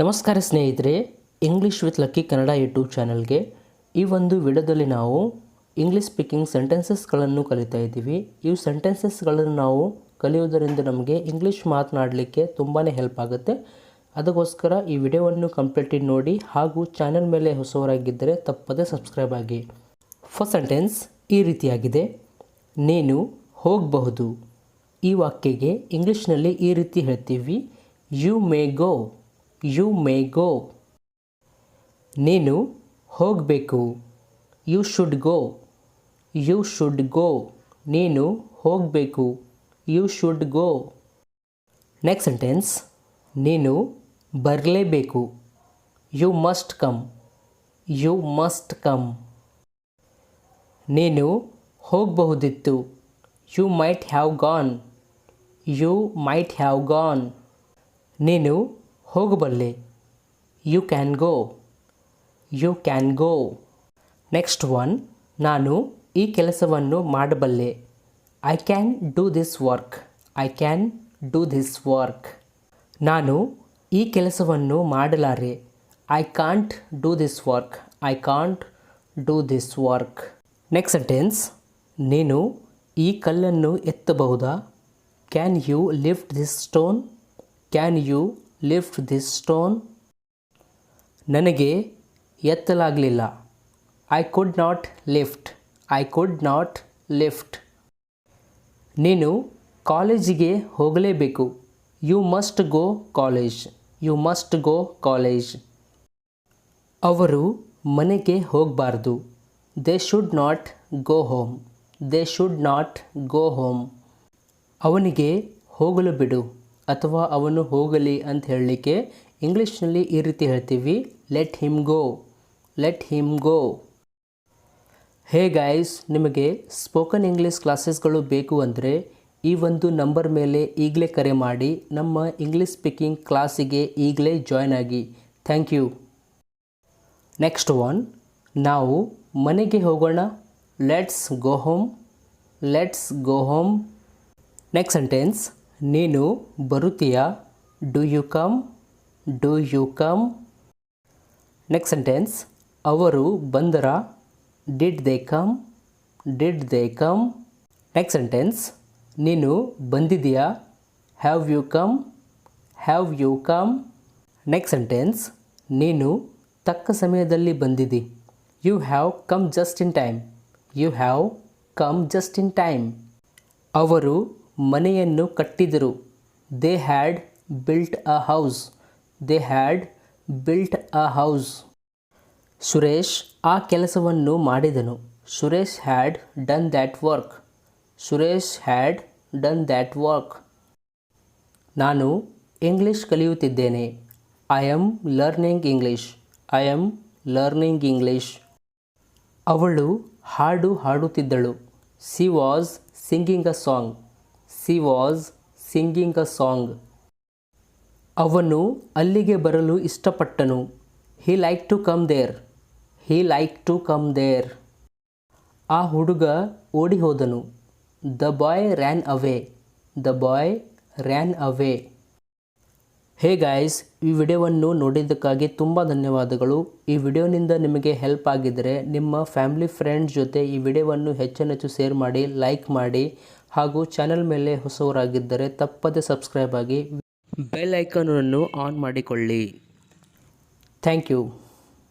ನಮಸ್ಕಾರ ಸ್ನೇಹಿತರೆ English with lucky Kannada YouTube ಚಾನಲ್ಗೆ ಈ ಒಂದು ವಿಡಿಯೋದಲ್ಲಿ ನಾವು ಇಂಗ್ಲೀಷ್ ಸ್ಪೀಕಿಂಗ್ ಸೆಂಟೆನ್ಸಸ್ಗಳನ್ನು ಕಲಿತಾ ಇದ್ದೀವಿ. ಈ ಸೆಂಟೆನ್ಸಸ್ಗಳನ್ನು ನಾವು ಕಲಿಯುವುದರಿಂದ ನಮಗೆ ಇಂಗ್ಲೀಷ್ ಮಾತನಾಡಲಿಕ್ಕೆ ತುಂಬಾ ಹೆಲ್ಪ್ ಆಗುತ್ತೆ. ಅದಕ್ಕೋಸ್ಕರ ಈ ವಿಡಿಯೋವನ್ನು ಕಂಪ್ಲೀಟಿ ನೋಡಿ ಹಾಗೂ ಚಾನಲ್ ಮೇಲೆ ಹೊಸವರಾಗಿದ್ದರೆ ತಪ್ಪದೆ ಸಬ್ಸ್ಕ್ರೈಬ್ ಆಗಿ. ಫಸ್ಟ್ ಸೆಂಟೆನ್ಸ್ ಈ ರೀತಿಯಾಗಿದೆ. ನೀನು ಹೋಗಬಹುದು. ಈ ವಾಕ್ಯಗೆ ಇಂಗ್ಲೀಷ್ನಲ್ಲಿ ಈ ರೀತಿ ಹೇಳ್ತೀವಿ. You may go you may go. ನೀನು ಹೋಗಬೇಕು. You should go. You should go. ನೀನು ಹೋಗಬೇಕು. You should go. Next sentence. ನೀನು ಬರಲೇಬೇಕು. You must come. You must come. ನೀನು ಹೋಗಬಹುದಿತ್ತು. You might have gone. You might have gone. ನೀನು ಹೋಗಬಲ್ಲೆ you can go you can go next one ನಾನು ಈ ಕೆಲಸವನ್ನು ಮಾಡಬಲ್ಲೆ I can do this work I can do this work ನಾನು ಈ ಕೆಲಸವನ್ನು ಮಾಡಲಾರೆ. I can't do this work I can't do this work next sentence ನೀನು ಈ ಕಲ್ಲನ್ನು ಎತ್ತಬಹುದಾ? Can you lift this stone can you lift this stone? ನನಗೆ ಎತ್ತಲಾಗಲಿಲ್ಲ. I could not lift. I could not lift. ನೀನು ಕಾಲೇಜಿಗೆ ಹೋಗಲೇಬೇಕು. You must go college. You must go college. ಅವರು ಮನೆಗೆ ಹೋಗಬಾರ್ದು. They should not go home. They should not go home. ಅವನಿಗೆ ಹೋಗಲು ಬಿಡು. ಅಥವಾ ಅವನು ಹೋಗಲಿ ಅಂತ ಹೇಳಲಿಕ್ಕೆ ಇಂಗ್ಲೀಷ್ನಲ್ಲಿ ಈ ರೀತಿ ಹೇಳ್ತೀವಿ let him go let him go hey guys ನಿಮಗೆ ಸ್ಪೋಕನ್ ಇಂಗ್ಲೀಷ್ ಕ್ಲಾಸಸ್ಗಳು ಬೇಕು ಅಂದರೆ ಈ ಒಂದು ನಂಬರ್ ಮೇಲೆ ಈಗಲೇ ಕರೆ ಮಾಡಿ ನಮ್ಮ ಇಂಗ್ಲೀಷ್ ಸ್ಪೀಕಿಂಗ್ ಕ್ಲಾಸಿಗೆ ಈಗಲೇ ಜಾಯ್ನ್ ಆಗಿ. ಥ್ಯಾಂಕ್ ಯು ನೆಕ್ಸ್ಟ್ ಒನ್ ನಾವು ಮನೆಗೆ ಹೋಗೋಣ. Let's go home let's go home next sentence ನೀನು ಬರುತ್ತೀಯಾ? Do you come do you come next sentence ಅವರು ಬಂದರ? Did they come did they come next sentence ನೀನು ಬಂದಿದೆಯಾ have you come have you come next sentence ನೀನು ತಕ್ಕ ಸಮಯದಲ್ಲಿ ಬಂದಿದ್ದಿ. You have come just in time you have come just in time ಅವರು ಮನೆಯನ್ನು ಕಟ್ಟಿದರು. They had built a house they had built a house Suresh ಆ ಕೆಲಸವನ್ನು ಮಾಡಿದನು. Suresh had done that work Suresh had done that work ನಾನು English ಕಲಿಯುತ್ತಿದ್ದೇನೆ. I am learning English I am learning English ಅವಳು ಹಾಡು ಹಾಡುತ್ತಿದ್ದಳು. She was singing a song she was singing a song ಅವನು ಅಲ್ಲಿಗೆ ಬರಲು ಇಷ್ಟಪಟ್ಟನು. He like to come there he like to come there ಆ ಹುಡುಗ ಓಡಿ ಹೋದನು the boy ran away the boy ran away hey guys ಈ ವಿಡಿಯೋವನ್ನು ನೋಡಿದ್ದಕ್ಕಾಗಿ ತುಂಬ ಧನ್ಯವಾದಗಳು. ಈ ವಿಡಿಯೋನಿಂದ ನಿಮಗೆ ಹೆಲ್ಪ್ ಆಗಿದ್ದರೆ ನಿಮ್ಮ ಫ್ಯಾಮಿಲಿ ಫ್ರೆಂಡ್ಸ್ ಜೊತೆ ಈ ವಿಡಿಯೋವನ್ನು ಹೆಚ್ಚೆಚ್ಚು ಶೇರ್ ಮಾಡಿ ಲೈಕ್ ಮಾಡಿ. ಹಾಗೂ ಚಾನೆಲ್ ಮೇಲೆ ಹೊಸವರಾಗಿದ್ದರೆ ತಪ್ಪದೆ ಸಬ್ಸ್ಕ್ರೈಬ್ ಆಗಿ ಬೆಲ್ ಐಕಾನನ್ನು ಆನ್ ಮಾಡಿಕೊಳ್ಳಿ. Thank you.